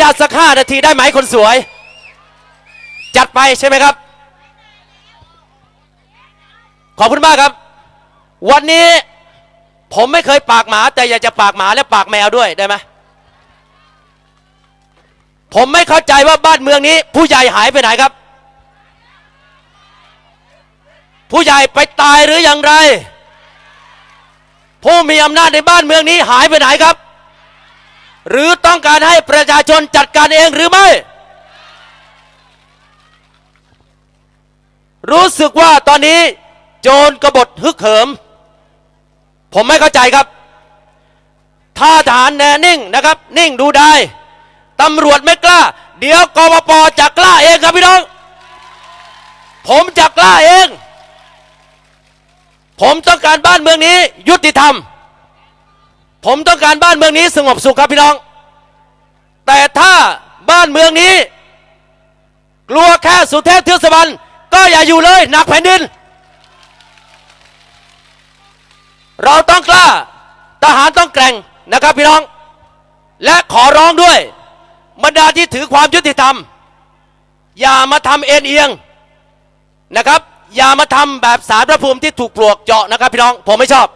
ญาตสักห้านาทีได้ไหมคนสวย จัดไปใช่ไหมครับ ขอบคุณมากครับ วันนี้ผมไม่เคยปากหมา แต่อยากจะปากหมาและปากแมวด้วยได้ไหมผมไม่เข้าใจว่าบ้านเมืองนี้ ผู้ใหญ่หายไปไหนครับ ผู้ใหญ่ไปตายหรืออย่างไร ผู้มีอำนาจในบ้านเมืองนี้หายไปไหนครับ หรือต้องการให้ประชาชนจัดการเองหรือไม่ รู้สึกว่าตอนนี้โจรกบฏฮึกเหิม ผมไม่เข้าใจครับ ถ้าทหารแน่นิ่งนะครับ นิ่งดูได้ตำรวจไม่กล้า เดี๋ยวกบปจะกล้าเองครับพี่น้อง ผมจะกล้าเอง ผมต้องการบ้านเมืองนี้ ยุติธรรม ผมต้องการบ้านเมืองนี้สงบสุขครับพี่น้อง แต่ถ้าบ้านเมืองนี้ กลัวแค่สุเทพเทือกสวรรณก็อย่าอยู่เลยหนักแผ่นดิน เราต้องกล้าทหารต้องแกร่งนะครับพี่น้อง และขอร้องด้วยบรรดาที่ถือความยุติธรรม อย่ามาทำเอ็นเอียงนะครับ อย่ามาทำแบบสารพระภูมิที่ถูกปลวกเจาะนะครับพี่น้อง ผมไม่ชอบ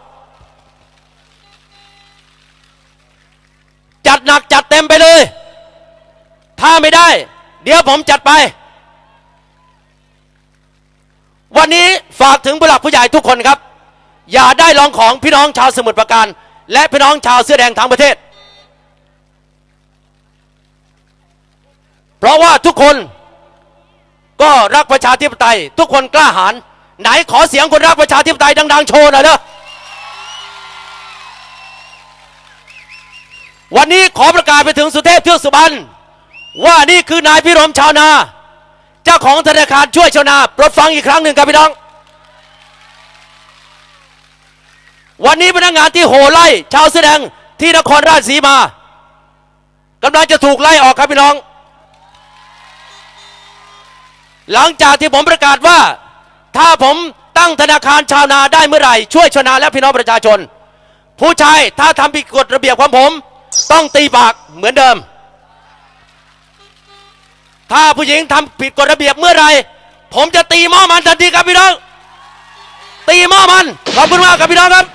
หนักจัดเต็มไปเลย ถ้าไม่ได้ เดี๋ยวผมจัดไป วันนี้ฝากถึงผู้หลักผู้ใหญ่ทุกคนครับ อย่าได้ลองของพี่น้องชาวสมุทรปราการ และพี่น้องชาวเสื้อแดงทั้งประเทศ เพราะว่าทุกคนก็รักประชาธิปไตย ทุกคนกล้าหาญไหนขอเสียงคนรักประชาธิปไตยดัง ๆ โชว์หน่อยเด้อ วันนี้ขอประกาศไปถึงสุเทพเทือกสุบรรณว่านี่คือนายพิรมชาวนา เจ้าของธนาคารช่วยชาวนาโปรดฟังอีกครั้งหนึ่งครับพี่น้อง วันนี้พนักงานที่โหไล่ชาวเสื้อแดงที่นครราชสีมากำลังจะถูกไล่ออกครับพี่น้อง หลังจากที่ผมประกาศว่า ถ้าผมตั้งธนาคารชาวนาได้เมื่อไหร่ ช่วยชาวนาและพี่น้องประชาชน ผู้ชายถ้าทำผิดกฎระเบียบของผม ต้องตีปากเหมือนเดิม ถ้าผู้หญิงทำผิดกฎระเบียบเมื่อไรผมจะตีหม้อมันทันทีครับพี่น้อง ตีหม้อมัน ขอบคุณมากครับพี่น้องครับ